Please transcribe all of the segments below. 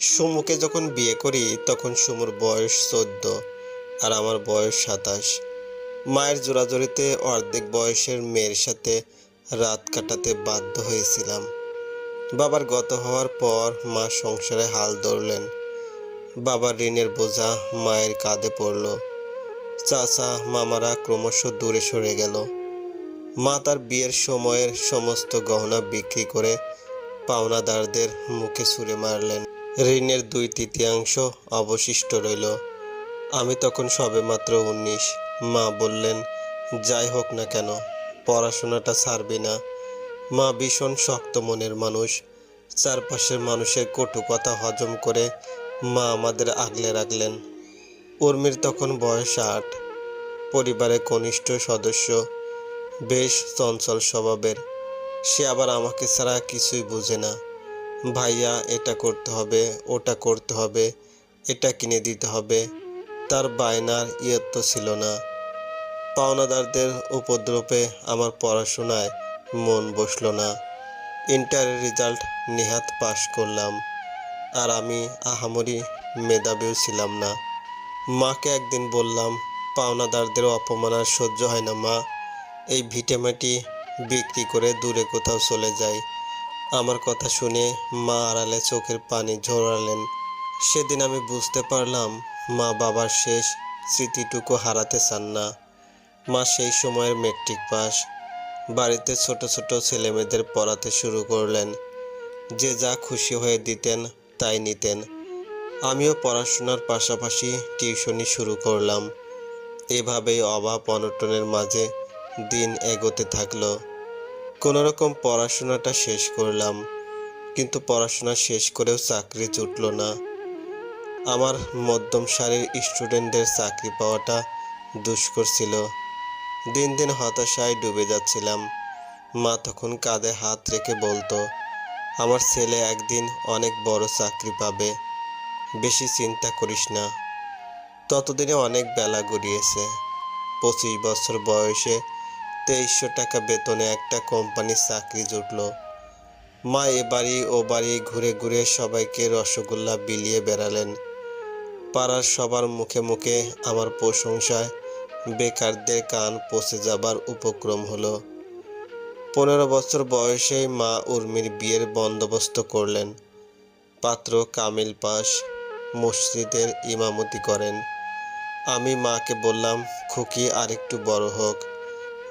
সুমুকে যখন বিয়ে করি, তখন সুমুর বয়স চোদ্দ আর আমার বয়স সাতাশ। মায়ের জোরাজোরিতে অর্ধেক বয়সের মেয়ের সাথে রাত কাটাতে বাধ্য হয়েছিলাম। বাবার গত হওয়ার পর মা সংসারে হাল ধরলেন। বাবার ঋণের বোঝা মায়ের কাঁধে পড়ল। চাচা, মামারা ক্রমশ দূরে সরে গেল। মা তার বিয়ের সময়ের সমস্ত গহনা বিক্রি করে পাওনাদারদের মুখে ছুঁড়ে মারলেন। ঋণের দুই তৃতীয়াংশ অবশিষ্ট রইল। আমি তখন সবেমাত্র উনিশ। মা বললেন, যাই হোক না কেন, পড়াশোনাটা ছাড়বি না। মা ভীষণ শক্ত মনের মানুষ। চারপাশের মানুষের কটু কথা হজম করে মা আমাদের আগলে রাখলেন। উর্মির তখন বয়স আট। পরিবারের কনিষ্ঠ সদস্য। বেশ চঞ্চল স্বভাবের। সে আবার আমাকে ছাড়া কিছুই বোঝে না। ভাইয়া, এটা করতে হবে, ওটা করতে হবে, এটা কিনে দিতে হবে। তার বায়নার ইয়ত্ত ছিল না। পাওনাদারদের উপদ্রবে আমার পড়াশোনায় মন বসল না। ইন্টারের রেজাল্ট নেহাত পাশ করলাম। আর আমি আহামরি মেধাবীও ছিলাম না। মাকে একদিন বললাম, পাওনাদারদের অপমান আর সহ্য হয় না মা। এই ভিটেমাটি বিক্রি করে দূরে কোথাও চলে যাই। আমার কথা শুনে মা আড়ালে চোখের পানি ঝরালেন। সেদিন আমি বুঝতে পারলাম মা বাবার শেষ স্মৃতিটুকু হারাতে চান না। মা সেই সময়ের মেট্রিক পাস। বাড়িতে ছোট ছোট ছেলেমেয়েদের পড়াতে শুরু করলেন। যে যা খুশি হয়ে দিতেন তাই নিতেন। আমিও পড়াশোনার পাশাপাশি টিউশনি শুরু করলাম। এভাবেই অভাব অনটনের মাঝে দিন এগোতে থাকল। কোনো রকম পড়াশোনাটা শেষ করলাম, কিন্তু পড়াশোনা শেষ করেও চাকরি জুটল না। আমার মধ্যম সারির স্টুডেন্টদের চাকরি পাওয়াটা দুষ্কর ছিল। দিন দিন হতাশায় ডুবে যাচ্ছিলাম। মা তখন কাঁধে হাত রেখে বলতো, আমার ছেলে একদিন অনেক বড় চাকরি পাবে, বেশি চিন্তা করিস না। ততদিনে অনেক বেলা গড়িয়েছে। পঁচিশ বছর বয়সে তেইশশো টাকা বেতনে একটা কোম্পানির চাকরি জুটলো। মা এ বাড়ি ও বাড়ি ঘুরে ঘুরে সবাইকে রসগোল্লা বিলিয়ে বেড়ালেন। পাড়ার সবার মুখে মুখে আমার প্রশংসায় বেকারদের কান পচে যাবার উপক্রম হলো। পনেরো বছর বয়সেই মা উর্মির বিয়ের বন্দোবস্ত করলেন। পাত্র কামিল পাশ মসজিদের ইমামতি করেন। আমি মাকে বললাম, খুকি, আরেকটু বড় হোক।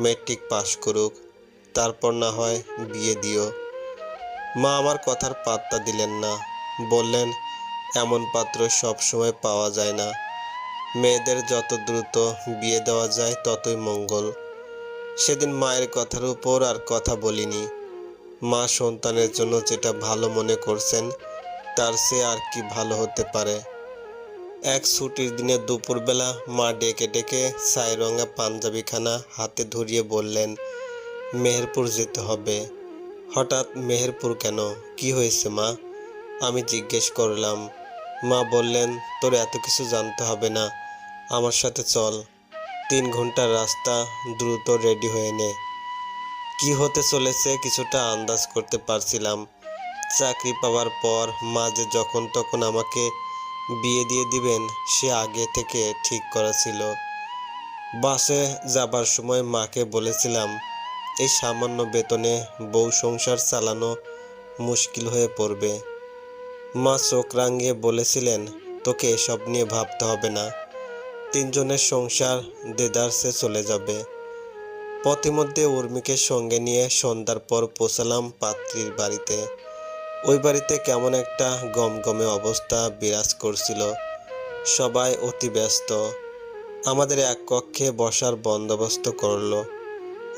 মেট্রিক পাশ করুক, তারপর না হয় বিয়ে দিও। মা আমার কথার পাত্তা দিলেন না, বললেন, এমন পাত্র সব সময় পাওয়া যায় না। মেয়েদের যত দ্রুত বিয়ে দেওয়া যায়, ততই মঙ্গল। সেদিন মায়ের কথার উপর আর কথা বলিনি। মা সন্তানের জন্য যেটা ভালো মনে করছেন, তার সে আর কি ভালো হতে পারে? এক ছুটির দিনে দুপুরবেলা মা ডেকে ডেকে ছাই রঙা পাঞ্জাবিখানা হাতে ধরিয়ে বললেন, মেহেরপুর যেতে হবে। হঠাৎ, মেহেরপুর কেন? কি হয়েছে মা? আমি জিজ্ঞেস করলাম, মা বললেন, তোর এত কিছু জানতে হবে না। আমার সাথে চল। তিন ঘণ্টার রাস্তা, দ্রুত রেডি হয়ে নে। কি হতে চলেছে কিছুটা আন্দাজ করতে পারছিলাম। চাকরি পাওয়ার পর মা যে যখন তখন আমাকে বিয়ে দিয়ে দিবেন, সে আগে থেকে ঠিক করা ছিল। বাসে যাবার সময় মাকে বলেছিলাম, এই সামান্য বেতনে বউ সংসার চালানো মুশকিল হয়ে পড়বে। মা চোখ রাঙিয়ে বলেছিলেন, তোকে এসব নিয়ে ভাবতে হবে না। তিনজনের সংসার দেদারসে চলে যাবে। পথিমধ্যে উর্মিকে সঙ্গে নিয়ে সন্ধ্যার পর পৌঁছালাম পাত্রীর বাড়িতে। ওই বাড়িতে কেমন একটা গমগমে অবস্থা বিরাজ করছিল। সবাই অতি ব্যস্ত। আমাদের এক কক্ষে বসার বন্দোবস্ত করল।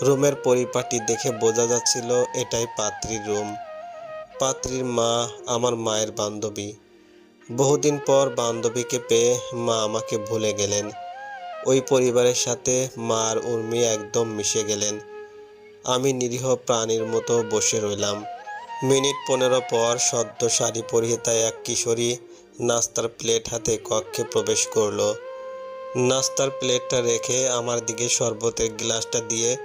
রুমের পরিপাটি দেখে বোঝা যাচ্ছিল এটাই পাত্রীর রুম। পাত্রীর মা আমার মায়ের বান্ধবী। বহুদিন পর বান্ধবীকে পেয়ে মা আমাকে ভুলে গেলেন। ওই পরিবারের সাথে মা আর উর্মি একদম মিশে গেলেন। আমি নিরীহ প্রাণীর মতো বসে রইলাম। মিনিট পনেরো পর সদ্য শাড়ি পরিহিতা এক কিশোরী নাস্তার প্লেট হাতে কক্ষে প্রবেশ করল। নাস্তার প্লেটটা রেখে আমার দিকে শরবতের গ্লাসটা দিয়ে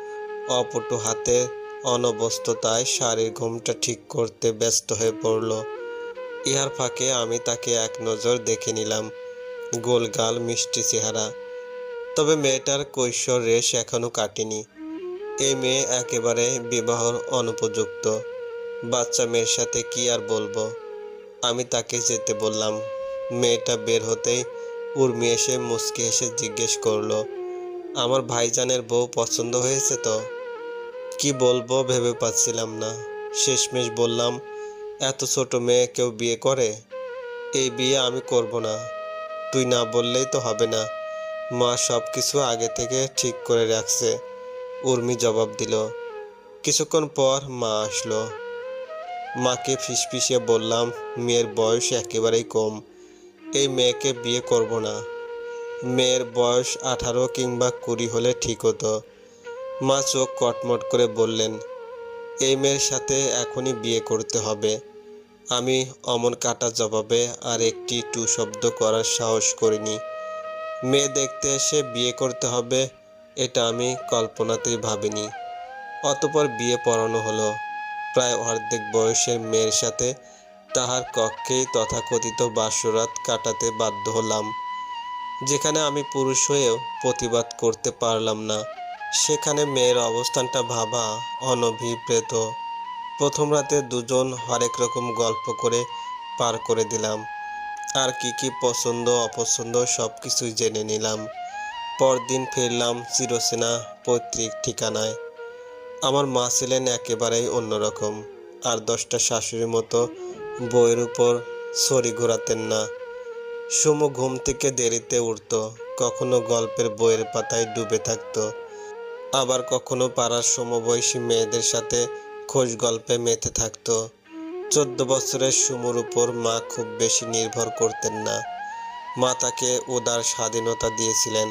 অপটু হাতে অনবস্ততায় শাড়ির ঘুমটা ঠিক করতে ব্যস্ত হয়ে পড়ল। ইহার ফাঁকে আমি তাকে এক নজর দেখে নিলাম, গোলগাল মিষ্টি চেহারা। তবে মেয়েটার কৈশোর রেশ এখনও কাটেনি। এই মেয়ে একেবারে বিবাহর অনুপযুক্ত। বাচ্চা মেয়ের সাথে কি আর বলব? আমি তাকে যেতে বললাম। মেয়েটা বের হতেই উর্মি এসে মুচকি এসে জিজ্ঞেস করল, আমার ভাইজানের বউ পছন্দ হয়েছে তো? কি বলব ভেবে পাচ্ছিলাম না। শেষমেশ বললাম, এত ছোট মেয়ে কেউ বিয়ে করে? এই বিয়ে আমি করব না। তুই না বললেই তো হবে না। মা সব কিছু আগে থেকে ঠিক করে রাখছে। উর্মি জবাব দিল। কিছুক্ষণ পর মা আসলো। মাকে ফিসফিসে বললাম, মেয়ের বয়স একেবারেই কম। এই মেয়েকে বিয়ে করব না। মেয়ের বয়স আঠারো কিংবা কুড়ি হলে ঠিক হতো। মা চোখ কটমট করে বললেন, এই মেয়ের সাথে এখনই বিয়ে করতে হবে। আমি অমন কাটা জবাবে আর একটি টু শব্দ করার সাহস করিনি। মেয়ে দেখতে এসে বিয়ে করতে হবে, এটা আমি কল্পনাতেই ভাবিনি। অতপর বিয়ে পড়ানো হলো। প্রায় অর্ধেক বয়সের মেয়ের সাথে তাহার কক্ষেই তথাকথিত বাসরাত কাটাতে বাধ্য হলাম, যেখানে আমি পুরুষ হয়েও প্রতিবাদ করতে পারলাম না। সেখানে মেয়ের অবস্থানটা ভাবা অনভিপ্রেত। প্রথম রাতে দুজন হরেক রকম গল্প করে পার করে দিলাম। আর কি কি পছন্দ, অপছন্দ সব কিছুই জেনে নিলাম। পরদিন ফিরলাম চিরসেনা পৈতৃক ঠিকানায়। আমার মা ছিলেন একেবারেই অন্যরকম, আর দশটা শাশুড়ির মতো বইয়ের উপর ছড়ি ঘোরাতেন না। সুমো ঘুম থেকে দেরিতে উঠত, কখনো গল্পের বইয়ের পাতায় ডুবে থাকতো, আবার কখনো পাড়ার সমবয়সী মেয়েদের সাথে খোঁজ গল্পে মেতে থাকত। চোদ্দ বছরের সুমুর উপর মা খুব বেশি নির্ভর করতেন না। মা তাকে উদার স্বাধীনতা দিয়েছিলেন।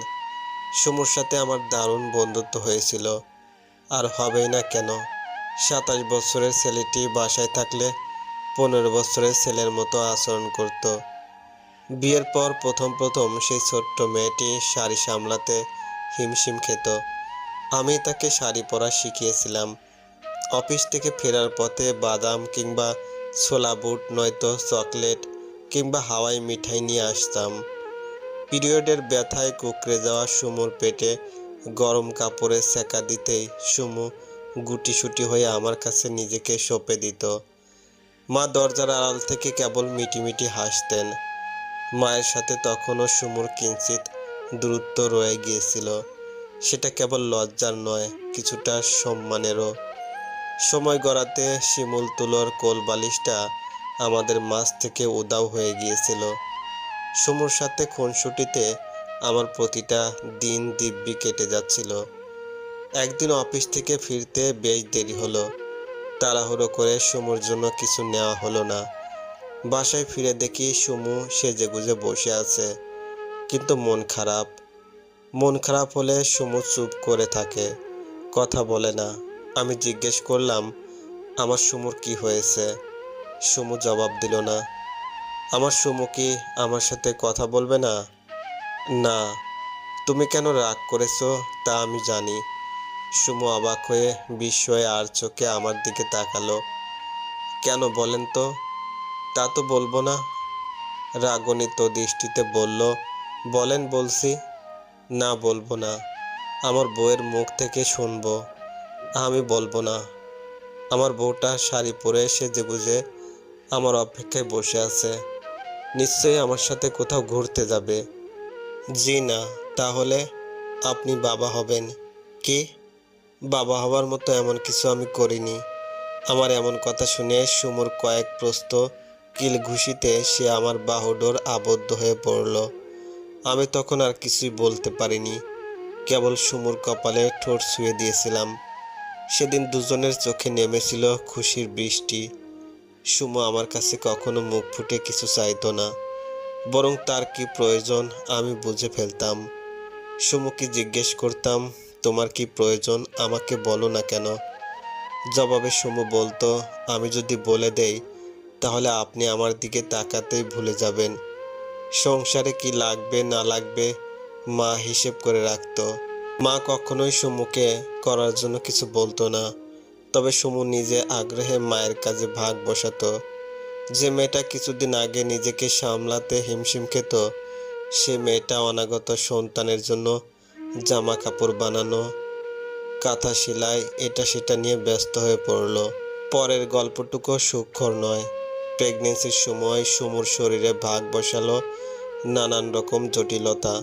সুমুর সাথে আমার দারুণ বন্ধুত্ব হয়েছিল। আর হবেই না কেন? সাতাশ বছরের ছেলেটি বাসায় থাকলে পনেরো বছরের ছেলের মতো আচরণ করত। বিয়ের পর প্রথম প্রথম সেই ছোট্ট মেয়েটি শাড়ি সামলাতে হিমশিম খেত। আমি তাকে শাড়ি পরা শিখিয়েছিলাম। অফিস থেকে ফেরার পথে বাদাম কিংবা ছোলা বুট, নয়তো চকলেট কিংবা হাওয়াই মিঠাই নিয়ে আসতাম। পিরিয়ডের ব্যথায় কুকড়ে যাওয়া সুমুর পেটে গরম কাপড়ে সেকা দিতেই সুমু গুটিসুটি হয়ে আমার কাছে নিজেকে সঁপে দিত। মা দরজার আড়াল থেকে কেবল মিটিমিটি হাসতেন। মায়ের সাথে তখনও সুমুর কিঞ্চিত দূরত্ব রয়ে গিয়েছিল। সেটা কেবল লজ্জার নয়, কিছুটা সম্মানেরও। সময় গড়াতে শিমুল তুলোর কোল বালিশটা আমাদের মাছ থেকে উদাও হয়ে গিয়েছিল। সুমুর সাথে খুনসুটিতে আমার প্রতিটা দিন দিব্যি কেটে যাচ্ছিল। একদিন অফিস থেকে ফিরতে বেশ দেরি হলো। তাড়াহুড়ো করে সুমুর জন্য কিছু নেওয়া হলো না। বাসায় ফিরে দেখি সুমু সেজে গুজে বসে আছে, কিন্তু মন খারাপ। মন খারাপ হলে সুমু চুপ করে থাকে, কথা বলে না। আমি জিজ্ঞেস করলাম, আমার সুমুর কি হয়েছে? সুমু জবাব দিল না। আমার সুমু কি আমার সাথে কথা বলবে না? না, তুমি কেন রাগ করেছ তা আমি জানি। সুমু অবাক হয়ে বিস্ময়ে আর চোখে আমার দিকে তাকালো। কেন বলেন তো? তা তো বলব না। রাগনিত দৃষ্টিতে বলল, বলেন বলছি। না বলব না, আমার বউয়ের মুখ থেকে শুনব। আমি বলব না। আমার বউটা শাড়ি পরে সেজে গুজে আমার অপেক্ষায় বসে আছে। নিশ্চয়ই আমার সাথে কোথাও ঘুরতে যাবে। জি না, তাহলে আপনি বাবা হবেন। কি? বাবা হবার মতো এমন কিছু আমি করিনি। আমার এমন কথা শুনে সুমুর কয়েক প্রস্ত কিল ঘুষিতে সে আমার বাহুডোর আবদ্ধ হয়ে পড়ল। আমি তখন আর কিছুই বলতে পারিনি। কেবল সুমুর কপালে ঠোঁট ছুঁয়ে দিয়েছিলাম। সেদিন দুজনের চোখে নেমেছিল খুশির বৃষ্টি। সুমু আমার কাছে কখনো মুখ ফুটে কিছু চাইতো না। বরং তার কি প্রয়োজন আমি বুঝে ফেলতাম। সুমুকে জিজ্ঞেস করতাম, তোমার কি প্রয়োজন? আমাকে বলো না কেন? জবাবে সুমু বলতো, আমি যদি বলে দেই, তাহলে আপনি আমার দিকে তাকাতেই ভুলে যাবেন। সংসারে কি লাগবে, না লাগবে, মা হিসেব করে রাখতো। মা কখনোই সুমুকে করার জন্য কিছু বলতো না। তবে সুমু নিজে আগ্রহে মায়ের কাজে ভাগ বসাতো। যে মেয়েটা কিছুদিন আগে নিজেকে সামলাতে হিমশিম খেত, সে মেয়েটা অনাগত সন্তানের জন্য জামা কাপড় বানানো, কাঁথা সেলাই, এটা সেটা নিয়ে ব্যস্ত হয়ে পড়ল। পরের গল্পটুকু সুখর নয়। প্রেগনেন্সির সময় সুমুর শরীরে ভাগ বসালো নানান রকম জটিলতা।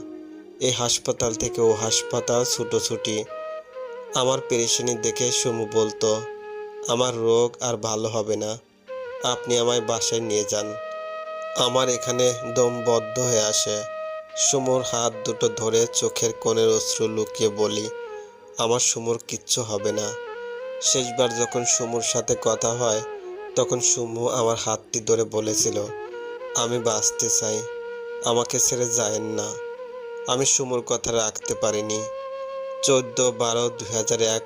এই হাসপাতাল থেকে ও হাসপাতাল ছুটোছুটি আমার পেরেশানি দেখে সুমু বলতো, আমার রোগ আর ভালো হবে না। আপনি আমায় বাসায় নিয়ে যান। আমার এখানে দম বদ্ধ হয়ে আসে। সুমুর হাত দুটো ধরে চোখের কোণের অশ্রু লুকিয়ে বলি, আমার সুমুর কিচ্ছু হবে না। শেষবার যখন সুমুর সাথে কথা হয়, তখন সুমু আমার হাতটি ধরে বলেছিল, আমি বাঁচতে চাই, আমাকে ছেড়ে যায়েন না। আমি সুমুর কথা রাখতে পারিনি। চোদ্দ বারো দু হাজার এক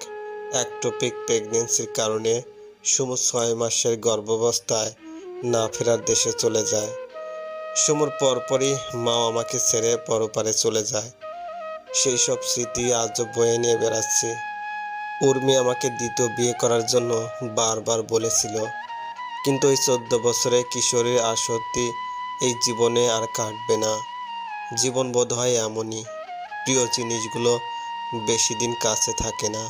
এক টপিক প্রেগনেন্সির কারণে সুমু ছয় মাসের গর্ভাবস্থায় না ফেরার দেশে চলে যায়। সুমুর পরপরই মা আমাকে ছেড়ে পরপারে চলে যায়। সেই সব স্মৃতি আজও বয়ে নিয়ে বেড়াচ্ছি। উর্মি আমাকে দ্বিতীয় বিয়ে করার জন্য বারবার বলেছিল, কিন্তু ওই চোদ্দ বছরে কিশোরীর আসক্তি এই জীবনে আর কাটবে না। জীবন বোধ হয় এমনই। প্রিয় জিনিসগুলো বেশি দিন কাছে থাকে না।